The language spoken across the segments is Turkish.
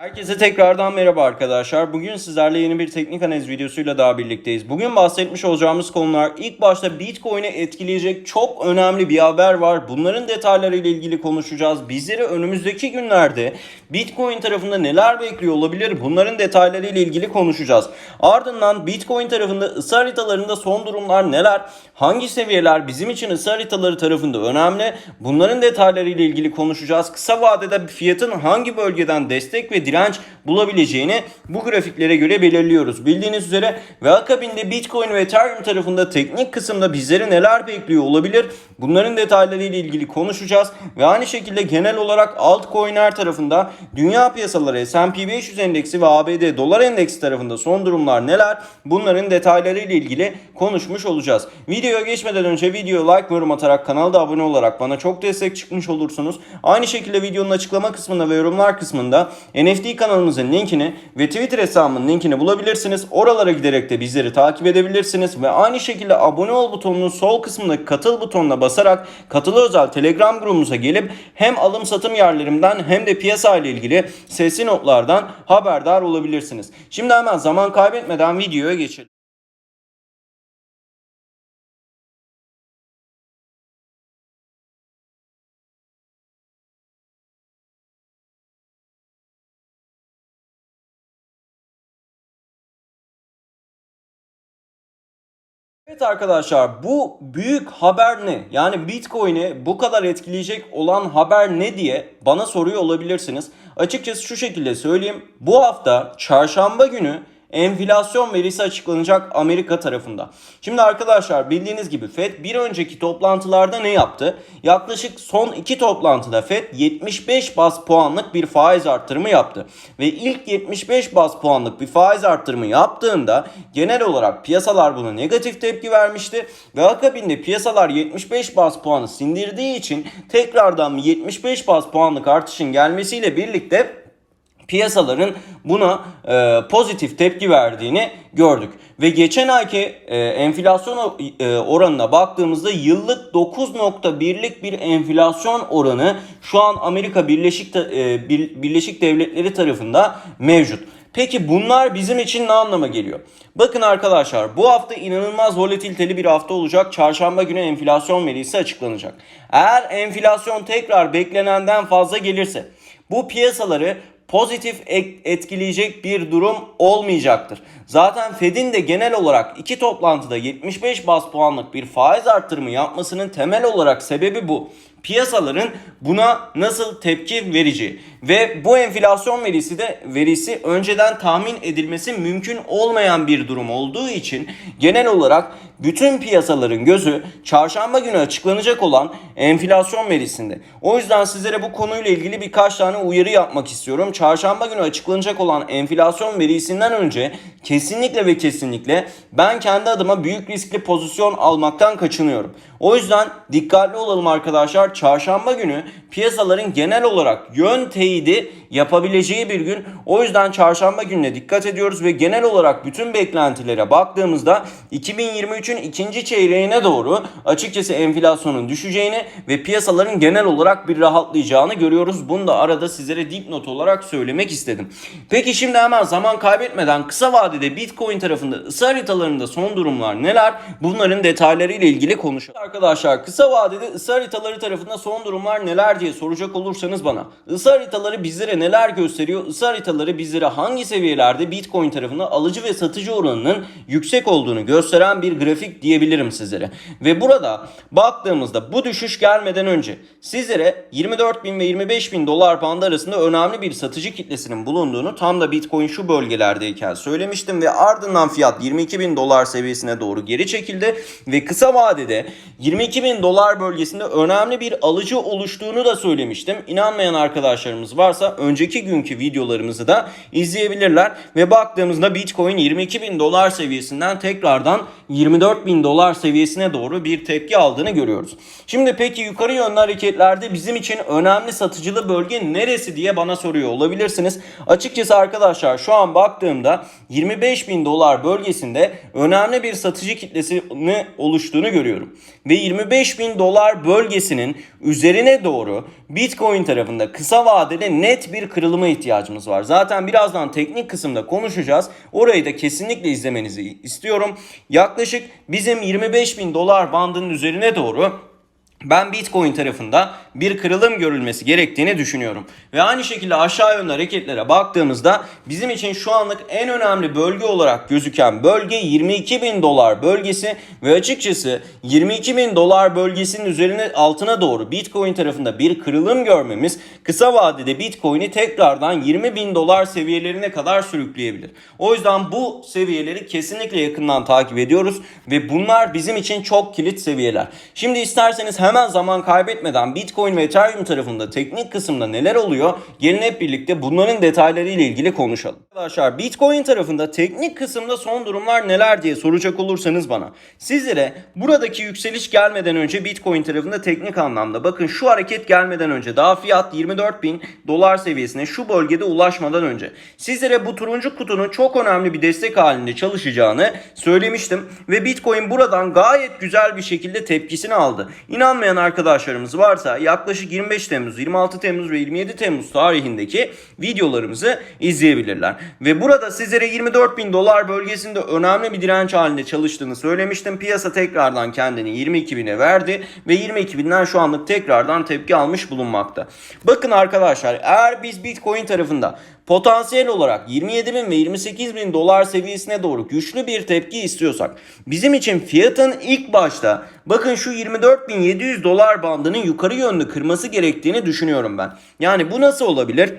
Herkese tekrardan merhaba arkadaşlar. Bugün sizlerle yeni bir teknik analiz videosuyla daha birlikteyiz. Bugün bahsetmiş olacağımız konular ilk başta Bitcoin'i etkileyecek çok önemli bir haber var. Bunların detaylarıyla ilgili konuşacağız. Bizleri önümüzdeki günlerde Bitcoin tarafında neler bekliyor olabilir? Bunların detaylarıyla ilgili konuşacağız. Ardından Bitcoin tarafında ısı haritalarında son durumlar neler? Hangi seviyeler bizim için ısı haritaları tarafında önemli? Bunların detaylarıyla ilgili konuşacağız. Kısa vadede fiyatın hangi bölgeden destek ve direnç bulabileceğini bu grafiklere göre belirliyoruz. Bildiğiniz üzere ve akabinde Bitcoin ve Ethereum tarafında teknik kısımda bizleri neler bekliyor olabilir? Bunların detaylarıyla ilgili konuşacağız ve aynı şekilde genel olarak altcoin'ler tarafında dünya piyasaları S&P 500 endeksi ve ABD dolar endeksi tarafında son durumlar neler? Bunların detaylarıyla ilgili konuşmuş olacağız. Videoya geçmeden önce videoya like ve yorum atarak kanala da abone olarak bana çok destek çıkmış olursunuz. Aynı şekilde videonun açıklama kısmında ve yorumlar kısmında NFT kanalımızın linkini ve Twitter hesabımın linkini bulabilirsiniz. Oralara giderek de bizleri takip edebilirsiniz ve aynı şekilde abone ol butonunun sol kısmındaki katıl butonuna basarak katılı özel Telegram grubumuza gelip hem alım satım yerlerimden hem de piyasa ile ilgili sesli notlardan haberdar olabilirsiniz. Şimdi hemen zaman kaybetmeden videoya geçelim. Evet arkadaşlar bu büyük haber ne? Yani Bitcoin'i bu kadar etkileyecek olan haber ne diye bana soruyor olabilirsiniz. Açıkçası şu şekilde söyleyeyim. Bu hafta çarşamba günü enflasyon verisi açıklanacak Amerika tarafında. Şimdi arkadaşlar bildiğiniz gibi Fed bir önceki toplantılarda ne yaptı? Yaklaşık son iki toplantıda Fed 75 bas puanlık bir faiz arttırımı yaptı. Ve ilk 75 bas puanlık bir faiz arttırımı yaptığında genel olarak piyasalar buna negatif tepki vermişti. Ve akabinde piyasalar 75 bas puanı sindirdiği için tekrardan 75 bas puanlık artışın gelmesiyle birlikte piyasaların buna e, pozitif tepki verdiğini gördük. Ve geçen ayki e, enflasyon e, oranına baktığımızda yıllık 9.1'lik bir enflasyon oranı şu an Amerika Birleşik e, Birleşik Devletleri tarafında mevcut. Peki bunlar bizim için ne anlama geliyor? Bakın arkadaşlar bu hafta inanılmaz volatiliteli bir hafta olacak. Çarşamba günü enflasyon verisi açıklanacak. Eğer enflasyon tekrar beklenenden fazla gelirse bu piyasaları pozitif etkileyecek bir durum olmayacaktır. Zaten Fed'in de genel olarak iki toplantıda 75 bas puanlık bir faiz arttırımı yapmasının temel olarak sebebi bu. Piyasaların buna nasıl tepki vereceği ve bu enflasyon verisi de verisi önceden tahmin edilmesi mümkün olmayan bir durum olduğu için genel olarak bütün piyasaların gözü çarşamba günü açıklanacak olan enflasyon verisinde. O yüzden sizlere bu konuyla ilgili birkaç tane uyarı yapmak istiyorum. Çarşamba günü açıklanacak olan enflasyon verisinden önce kesinlikle ve kesinlikle ben kendi adıma büyük riskli pozisyon almaktan kaçınıyorum. O yüzden dikkatli olalım arkadaşlar. Çarşamba günü piyasaların genel olarak yön teyidi yapabileceği bir gün. O yüzden çarşamba gününe dikkat ediyoruz ve genel olarak bütün beklentilere baktığımızda 2023'ün ikinci çeyreğine doğru açıkçası enflasyonun düşeceğini ve piyasaların genel olarak bir rahatlayacağını görüyoruz. Bunu da arada sizlere dipnot olarak söylemek istedim. Peki şimdi hemen zaman kaybetmeden kısa vadede Bitcoin tarafında ısı haritalarında son durumlar neler? Bunların detaylarıyla ilgili konuşalım. Arkadaşlar kısa vadede ısı haritaları tarafında son durumlar neler diye soracak olursanız bana. Isı haritaları bizlere neler gösteriyor? Isı haritaları bizlere hangi seviyelerde Bitcoin tarafında alıcı ve satıcı oranının yüksek olduğunu gösteren bir grafik diyebilirim sizlere. Ve burada baktığımızda bu düşüş gelmeden önce sizlere 24 bin ve 25 bin dolar bandı arasında önemli bir satıcı kitlesinin bulunduğunu tam da Bitcoin şu bölgelerdeyken söylemiştim ve ardından fiyat 22 bin dolar seviyesine doğru geri çekildi ve kısa vadede 22 bin dolar bölgesinde önemli bir alıcı oluştuğunu da söylemiştim. İnanmayan arkadaşlarımız varsa önceki günkü videolarımızı da izleyebilirler ve baktığımızda Bitcoin 22 bin dolar seviyesinden tekrardan 24 24 bin dolar seviyesine doğru bir tepki aldığını görüyoruz. Şimdi peki yukarı yönlü hareketlerde bizim için önemli satıcılı bölge neresi diye bana soruyor olabilirsiniz. Açıkçası arkadaşlar şu an baktığımda 25 bin dolar bölgesinde önemli bir satıcı kitlesini oluştuğunu görüyorum. Ve 25 bin dolar bölgesinin üzerine doğru Bitcoin tarafında kısa vadede net bir kırılıma ihtiyacımız var. Zaten birazdan teknik kısımda konuşacağız. Orayı da kesinlikle izlemenizi istiyorum. Yaklaşık bizim 25 bin dolar bandının üzerine doğru ben Bitcoin tarafında bir kırılım görülmesi gerektiğini düşünüyorum. Ve aynı şekilde aşağı yönlü hareketlere baktığımızda bizim için şu anlık en önemli bölge olarak gözüken bölge 22 bin dolar bölgesi ve açıkçası 22 bin dolar bölgesinin üzerine altına doğru Bitcoin tarafında bir kırılım görmemiz kısa vadede Bitcoin'i tekrardan 20 bin dolar seviyelerine kadar sürükleyebilir. O yüzden bu seviyeleri kesinlikle yakından takip ediyoruz ve bunlar bizim için çok kilit seviyeler. Şimdi isterseniz hemen zaman kaybetmeden Bitcoin ve Ethereum tarafında teknik kısımda neler oluyor? Gelin hep birlikte bunların detayları ile ilgili konuşalım. Arkadaşlar Bitcoin tarafında teknik kısımda son durumlar neler diye soracak olursanız bana. Sizlere buradaki yükseliş gelmeden önce Bitcoin tarafında teknik anlamda bakın şu hareket gelmeden önce daha fiyat 24 bin dolar seviyesine şu bölgede ulaşmadan önce sizlere bu turuncu kutunun çok önemli bir destek halinde çalışacağını söylemiştim ve Bitcoin buradan gayet güzel bir şekilde tepkisini aldı. İnanmayan arkadaşlarımız varsa yaklaşık 25 Temmuz, 26 Temmuz ve 27 Temmuz tarihindeki videolarımızı izleyebilirler. Ve burada sizlere 24 bin dolar bölgesinde önemli bir direnç halinde çalıştığını söylemiştim. Piyasa tekrardan kendini 22 bine verdi ve 22 binden şu anlık tekrardan tepki almış bulunmakta. Bakın arkadaşlar eğer biz Bitcoin tarafında potansiyel olarak 27 bin ve 28 bin dolar seviyesine doğru güçlü bir tepki istiyorsak bizim için fiyatın ilk başta bakın şu 24.700 dolar bandının yukarı yönlü kırması gerektiğini düşünüyorum ben. Yani bu nasıl olabilir?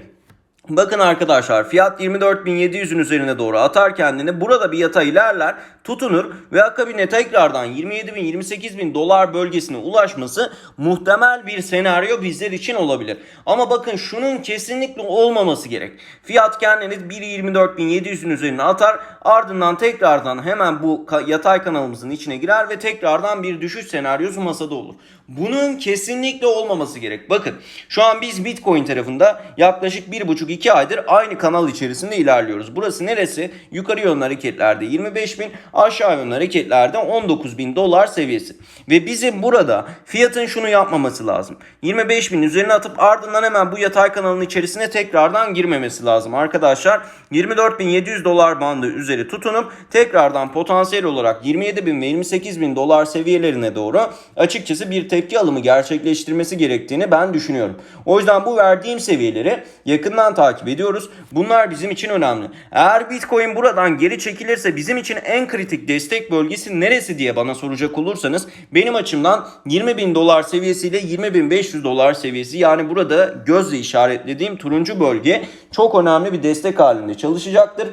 Bakın arkadaşlar fiyat 24.700'ün üzerine doğru atar kendini. Burada bir yatay ilerler, tutunur ve akabine tekrardan 27.000 28.000 dolar bölgesine ulaşması muhtemel bir senaryo bizler için olabilir. Ama bakın şunun kesinlikle olmaması gerek. Fiyat kendini 1.24.700'ün üzerine atar. Ardından tekrardan hemen bu yatay kanalımızın içine girer ve tekrardan bir düşüş senaryosu masada olur. Bunun kesinlikle olmaması gerek. Bakın şu an biz Bitcoin tarafında yaklaşık 1,5-2 aydır aynı kanal içerisinde ilerliyoruz. Burası neresi? Yukarı yönlü hareketlerde 25 bin, aşağı yönlü hareketlerde 19 bin dolar seviyesi. Ve bizim burada fiyatın şunu yapmaması lazım. 25 bin üzerine atıp ardından hemen bu yatay kanalın içerisine tekrardan girmemesi lazım. Arkadaşlar 24.700 dolar bandı üzeri tutunup tekrardan potansiyel olarak 27 bin ve 28 bin dolar seviyelerine doğru açıkçası bir tepki alımı gerçekleştirmesi gerektiğini ben düşünüyorum. O yüzden bu verdiğim seviyeleri yakından takip ediyoruz. Bunlar bizim için önemli. Eğer Bitcoin buradan geri çekilirse bizim için en kritik destek bölgesi neresi diye bana soracak olursanız benim açımdan 20 bin dolar seviyesiyle 20 bin 500 dolar seviyesi yani burada gözle işaretlediğim turuncu bölge çok önemli bir destek halinde çalışacaktır.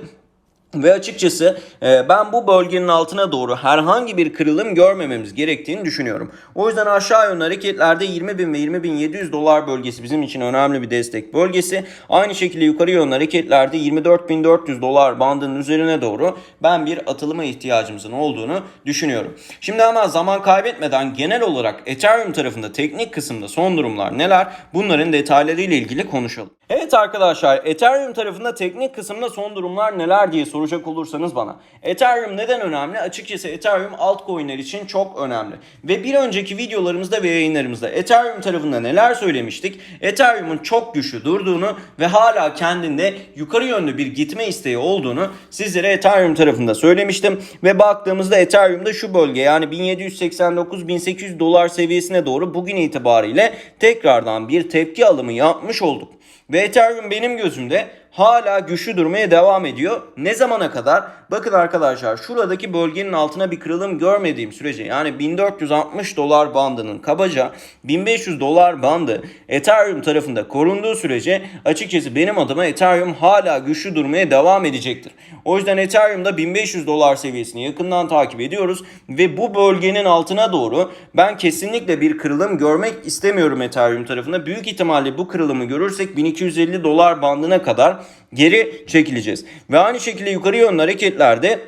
Ve açıkçası e, ben bu bölgenin altına doğru herhangi bir kırılım görmememiz gerektiğini düşünüyorum. O yüzden aşağı yönlü hareketlerde 20 bin ve 20 bin 700 dolar bölgesi bizim için önemli bir destek bölgesi. Aynı şekilde yukarı yönlü hareketlerde 24 bin 400 dolar bandının üzerine doğru ben bir atılıma ihtiyacımızın olduğunu düşünüyorum. Şimdi hemen zaman kaybetmeden genel olarak Ethereum tarafında teknik kısımda son durumlar neler? Bunların detaylarıyla ilgili konuşalım. Evet arkadaşlar Ethereum tarafında teknik kısımda son durumlar neler diye soracak olursanız bana. Ethereum neden önemli? Açıkçası Ethereum altcoin'ler için çok önemli. Ve bir önceki videolarımızda ve yayınlarımızda Ethereum tarafında neler söylemiştik? Ethereum'un çok güçlü durduğunu ve hala kendinde yukarı yönlü bir gitme isteği olduğunu sizlere Ethereum tarafında söylemiştim. Ve baktığımızda Ethereum'da şu bölge yani 1789-1800 dolar seviyesine doğru bugün itibariyle tekrardan bir tepki alımı yapmış olduk. Ve Ethereum benim gözümde hala güçlü durmaya devam ediyor. Ne zamana kadar? Bakın arkadaşlar şuradaki bölgenin altına bir kırılım görmediğim sürece yani 1460 dolar bandının kabaca 1500 dolar bandı Ethereum tarafında korunduğu sürece açıkçası benim adıma Ethereum hala güçlü durmaya devam edecektir. O yüzden Ethereum'da 1500 dolar seviyesini yakından takip ediyoruz ve bu bölgenin altına doğru ben kesinlikle bir kırılım görmek istemiyorum Ethereum tarafında. Büyük ihtimalle bu kırılımı görürsek 1250 dolar bandına kadar geri çekileceğiz. Ve aynı şekilde yukarı yönlü hareketlerde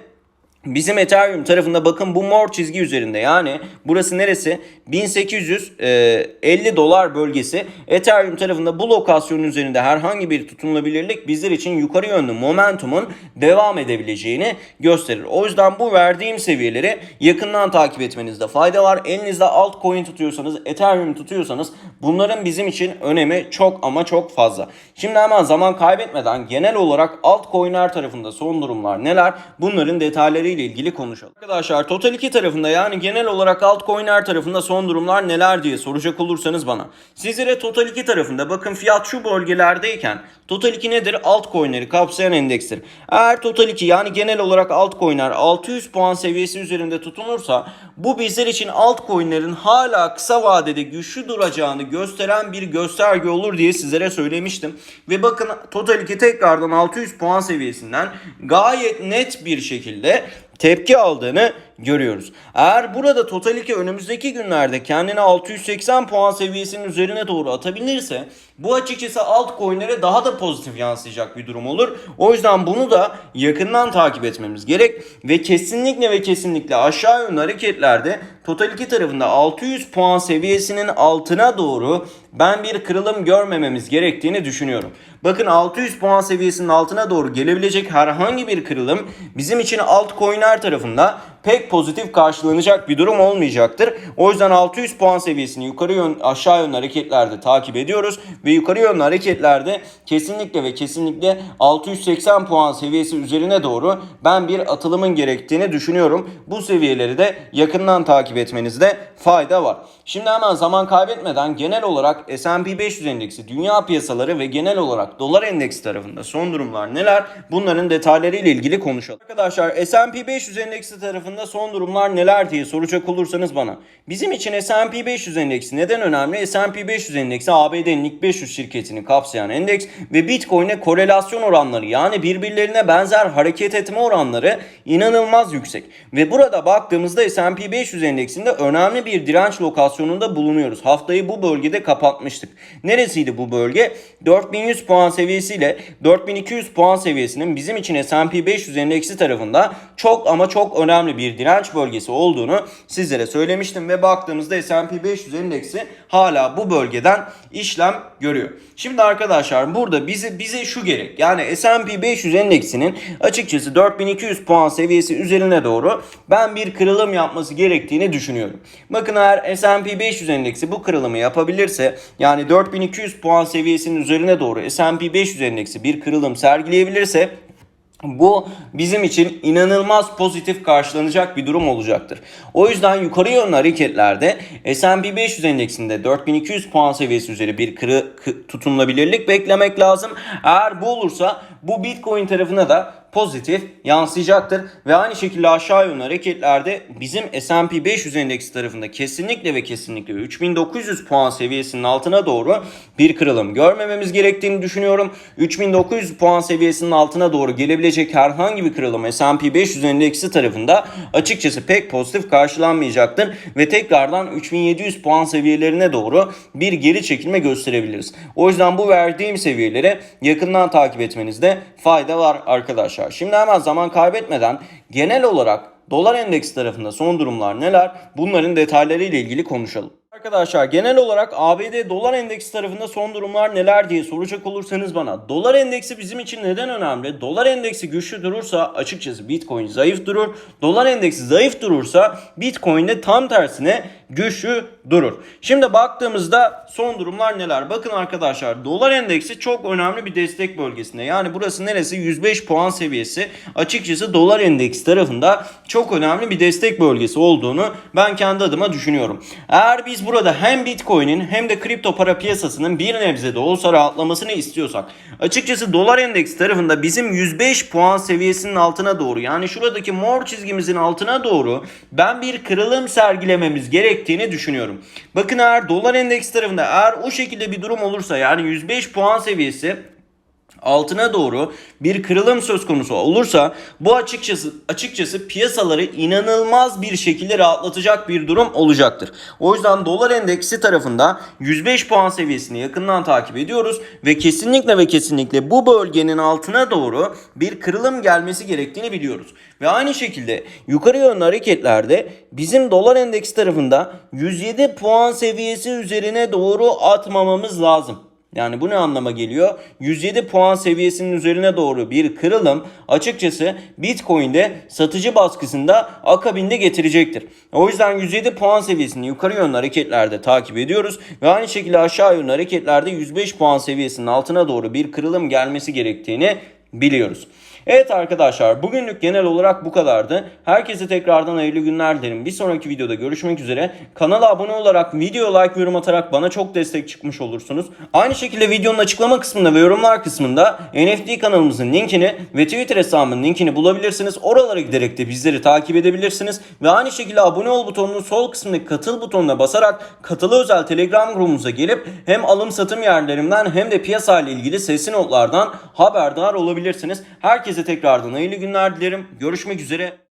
Bizim Ethereum tarafında bakın bu mor çizgi üzerinde yani burası neresi? 1850 dolar bölgesi. Ethereum tarafında bu lokasyonun üzerinde herhangi bir tutunulabilirlik bizler için yukarı yönlü momentumun devam edebileceğini gösterir. O yüzden bu verdiğim seviyeleri yakından takip etmenizde fayda var. Elinizde altcoin tutuyorsanız, Ethereum tutuyorsanız bunların bizim için önemi çok ama çok fazla. Şimdi hemen zaman kaybetmeden genel olarak altcoin'ler tarafında son durumlar neler? Bunların detayları ile ilgili konuşalım. Arkadaşlar Total 2 tarafında yani genel olarak altcoin'ler tarafında son durumlar neler diye soracak olursanız bana. Sizlere Total 2 tarafında bakın fiyat şu bölgelerdeyken Total 2 nedir? Altcoin'leri kapsayan endekstir. Eğer Total 2 yani genel olarak altcoin'ler 600 puan seviyesi üzerinde tutunursa bu bizler için altcoin'lerin hala kısa vadede güçlü duracağını gösteren bir gösterge olur diye sizlere söylemiştim. Ve bakın Total 2 tekrardan 600 puan seviyesinden gayet net bir şekilde tepki aldığını görüyoruz. Eğer burada Total 2 önümüzdeki günlerde kendini 680 puan seviyesinin üzerine doğru atabilirse bu açıkçası altcoin'lere daha da pozitif yansıyacak bir durum olur. O yüzden bunu da yakından takip etmemiz gerek ve kesinlikle ve kesinlikle aşağı yönlü hareketlerde Total 2 tarafında 600 puan seviyesinin altına doğru ben bir kırılım görmememiz gerektiğini düşünüyorum. Bakın 600 puan seviyesinin altına doğru gelebilecek herhangi bir kırılım bizim için altcoin'ler tarafında pek pozitif karşılanacak bir durum olmayacaktır. O yüzden 600 puan seviyesini yukarı yön aşağı yönlü hareketlerde takip ediyoruz ve yukarı yönlü hareketlerde kesinlikle ve kesinlikle 680 puan seviyesi üzerine doğru ben bir atılımın gerektiğini düşünüyorum. Bu seviyeleri de yakından takip etmenizde fayda var. Şimdi hemen zaman kaybetmeden genel olarak S&P 500 endeksi, dünya piyasaları ve genel olarak dolar endeksi tarafında son durumlar neler? Bunların detayları ile ilgili konuşalım. Arkadaşlar S&P 500 endeksi tarafında son durumlar neler diye soracak olursanız bana. Bizim için S&P 500 endeksi neden önemli? S&P 500 endeksi ABD'nin ilk 500 şirketini kapsayan endeks ve Bitcoin'e korelasyon oranları yani birbirlerine benzer hareket etme oranları inanılmaz yüksek. Ve burada baktığımızda S&P 500 endeksinde önemli bir direnç lokasyonunda bulunuyoruz. Haftayı bu bölgede kapatmıştık. Neresiydi bu bölge? 4100 puan seviyesiyle 4200 puan seviyesinin bizim için S&P 500 endeksi tarafında çok ama çok önemli bir direnç bölgesi olduğunu sizlere söylemiştim ve baktığımızda S&P 500 endeksi hala bu bölgeden işlem görüyor. Şimdi arkadaşlar burada bize bize şu gerek. Yani S&P 500 endeksinin açıkçası 4200 puan seviyesi üzerine doğru ben bir kırılım yapması gerektiğini düşünüyorum. Bakın eğer S&P 500 endeksi bu kırılımı yapabilirse yani 4200 puan seviyesinin üzerine doğru S&P 500 endeksi bir kırılım sergileyebilirse bu bizim için inanılmaz pozitif karşılanacak bir durum olacaktır. O yüzden yukarı yönlü hareketlerde S&P 500 endeksinde 4200 puan seviyesi üzeri bir kırı, kı, tutunulabilirlik beklemek lazım. Eğer bu olursa bu Bitcoin tarafına da pozitif yansıyacaktır. Ve aynı şekilde aşağı yönlü hareketlerde bizim S&P 500 endeksi tarafında kesinlikle ve kesinlikle 3900 puan seviyesinin altına doğru bir kırılım görmememiz gerektiğini düşünüyorum. 3900 puan seviyesinin altına doğru gelebilecek herhangi bir kırılım S&P 500 endeksi tarafında açıkçası pek pozitif karşılanmayacaktır ve tekrardan 3700 puan seviyelerine doğru bir geri çekilme gösterebiliriz. O yüzden bu verdiğim seviyeleri yakından takip etmenizde fayda var arkadaşlar arkadaşlar. Şimdi hemen zaman kaybetmeden genel olarak dolar endeksi tarafında son durumlar neler? Bunların detayları ile ilgili konuşalım. Arkadaşlar genel olarak ABD dolar endeksi tarafında son durumlar neler diye soracak olursanız bana. Dolar endeksi bizim için neden önemli? Dolar endeksi güçlü durursa açıkçası Bitcoin zayıf durur. Dolar endeksi zayıf durursa Bitcoin de tam tersine güçlü durur. Şimdi baktığımızda son durumlar neler? Bakın arkadaşlar dolar endeksi çok önemli bir destek bölgesinde. Yani burası neresi? 105 puan seviyesi. Açıkçası dolar endeksi tarafında çok önemli bir destek bölgesi olduğunu ben kendi adıma düşünüyorum. Eğer biz burada hem Bitcoin'in hem de kripto para piyasasının bir nebze de olsa rahatlamasını istiyorsak açıkçası dolar endeksi tarafında bizim 105 puan seviyesinin altına doğru yani şuradaki mor çizgimizin altına doğru ben bir kırılım sergilememiz gerektiğini düşünüyorum. Bakın eğer dolar endeksi tarafında eğer o şekilde bir durum olursa yani 105 puan seviyesi altına doğru bir kırılım söz konusu olursa bu açıkçası açıkçası piyasaları inanılmaz bir şekilde rahatlatacak bir durum olacaktır. O yüzden dolar endeksi tarafında 105 puan seviyesini yakından takip ediyoruz ve kesinlikle ve kesinlikle bu bölgenin altına doğru bir kırılım gelmesi gerektiğini biliyoruz. Ve aynı şekilde yukarı yönlü hareketlerde bizim dolar endeksi tarafında 107 puan seviyesi üzerine doğru atmamamız lazım. Yani bu ne anlama geliyor? 107 puan seviyesinin üzerine doğru bir kırılım açıkçası Bitcoin'de satıcı baskısında akabinde getirecektir. O yüzden 107 puan seviyesini yukarı yönlü hareketlerde takip ediyoruz ve aynı şekilde aşağı yönlü hareketlerde 105 puan seviyesinin altına doğru bir kırılım gelmesi gerektiğini biliyoruz. Evet arkadaşlar bugünlük genel olarak bu kadardı. Herkese tekrardan hayırlı günler dilerim. Bir sonraki videoda görüşmek üzere. Kanala abone olarak, video like yorum atarak bana çok destek çıkmış olursunuz. Aynı şekilde videonun açıklama kısmında ve yorumlar kısmında NFT kanalımızın linkini ve Twitter hesabımın linkini bulabilirsiniz. Oralara giderek de bizleri takip edebilirsiniz. Ve aynı şekilde abone ol butonunun sol kısmındaki katıl butonuna basarak katılı özel Telegram grubumuza gelip hem alım satım yerlerimden hem de piyasa ile ilgili sesli notlardan haberdar olabilirsiniz. Herkese tekrardan hayırlı günler dilerim. Görüşmek üzere.